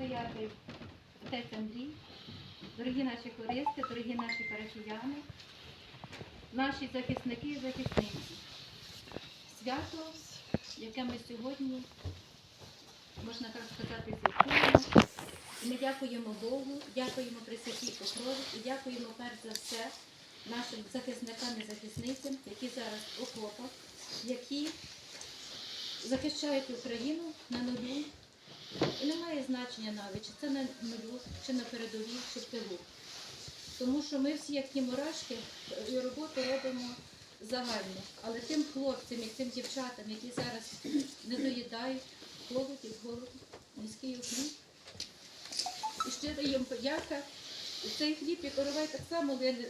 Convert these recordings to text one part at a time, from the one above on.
настоятель отець Андрій, дорогі наші хористи, дорогі наші парафіяни, наші захисники і захисниці. Свято, яке ми сьогодні, можна так сказати, святкуємо. Ми дякуємо Богу, дякуємо Пресвятій Покрові і дякуємо перш за все нашим захисникам і захисницям, які зараз в окопах, які захищають Україну на нулю. І немає значення навіть, чи це на нулю, чи на передовій, чи в тилу. Тому що ми всі, як ті мурашки, і роботу робимо загально. Але тим хлопцям і тим дівчатам, які зараз не доїдають, голод і голод, низький хліб. І щира їм подяка. І цей хліб і коровай так само лине,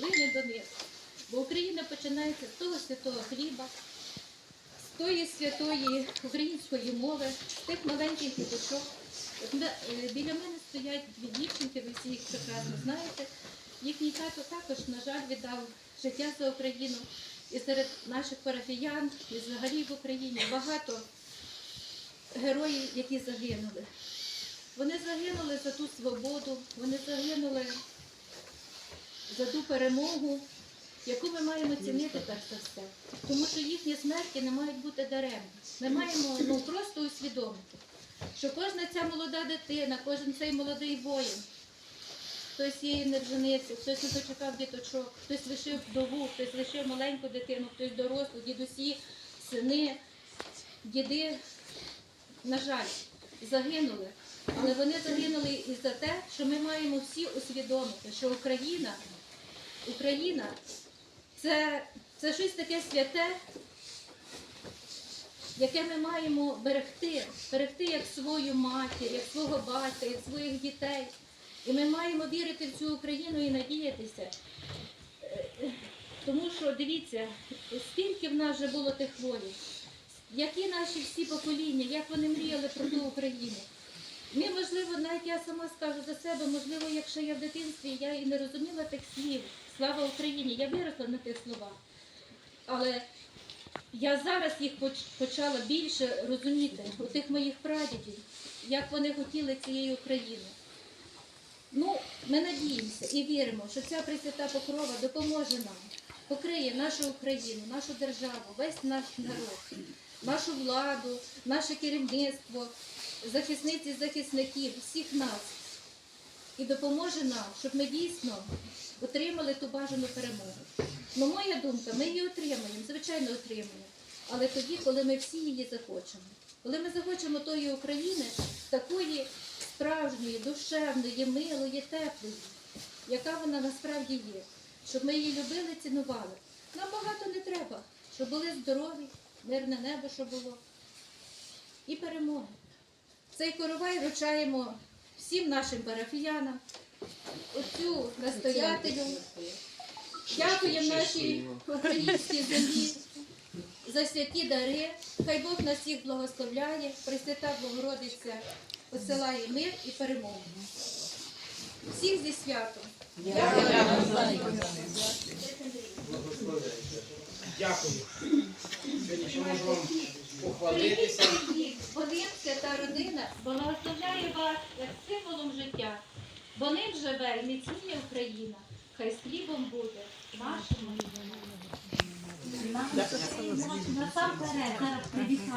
лине до них. Бо Україна починається з того святого хліба, тої святої української мови, тих маленьких діточок. Е, Біля мене стоять дві дівчинки, ви всі їх прекрасно знаєте. Їхній тато також, на жаль, віддав життя за Україну. І серед наших парафіян, і взагалі в Україні багато героїв, які загинули. Вони загинули за ту свободу, вони загинули за ту перемогу, яку ми маємо цінити перш за все. Тому що їхні смерті не мають бути даремні. Ми маємо ну, просто усвідомити, що кожна ця молода дитина, кожен цей молодий воїн, хтось її не вженився, хтось не дочекав діточок, хтось лишив вдову, хтось лишив маленьку дитину, хтось дорослу, дідусі, сини, діди, на жаль, загинули. Але вони загинули і за те, що ми маємо всі усвідомити, що Україна, Україна це, це щось таке святе, яке ми маємо берегти, берегти як свою матір, як свого батька, як своїх дітей. І ми маємо вірити в цю Україну і надіятися. Тому що дивіться, скільки в нас вже було тих волів, які наші всі покоління, як вони мріяли про ту Україну. Ми, можливо, навіть я сама скажу за себе, можливо, якщо я в дитинстві я і не розуміла тих слів, слава Україні, я виросла на тих словах. Але я зараз їх почала більше розуміти у тих моїх прадідів, як вони хотіли цієї України. Ну, ми надіємося і віримо, що ця Пресвята Покрова допоможе нам, покриє нашу Україну, нашу державу, весь наш народ, нашу владу, наше керівництво, захисниці, захисників, всіх нас. І допоможе нам, щоб ми дійсно отримали ту бажану перемогу. Ну, моя думка, ми її отримаємо, звичайно, отримаємо. Але тоді, коли ми всі її захочемо. Коли ми захочемо тої України, такої справжньої, душевної, милої, теплої, яка вона насправді є. Щоб ми її любили, цінували. Нам багато не треба, щоб були здорові, мирне небо, щоб було. І перемоги. Цей коровай вручаємо всім нашим парафіянам, отцю настоятелю. Дякуємо нашій українській землі за святі дари. Хай Бог нас всіх благословляє, Пресвята Богородиця посилає мир і перемогу. Всіх зі святом. Дякую. Сьогодні ще можу вам похвалитися. Вони, та родина, благословляє вас як символом життя, бо ним живе і міцніє Україна. Хай хлібом буде нашому. Насамперед зараз привітаю.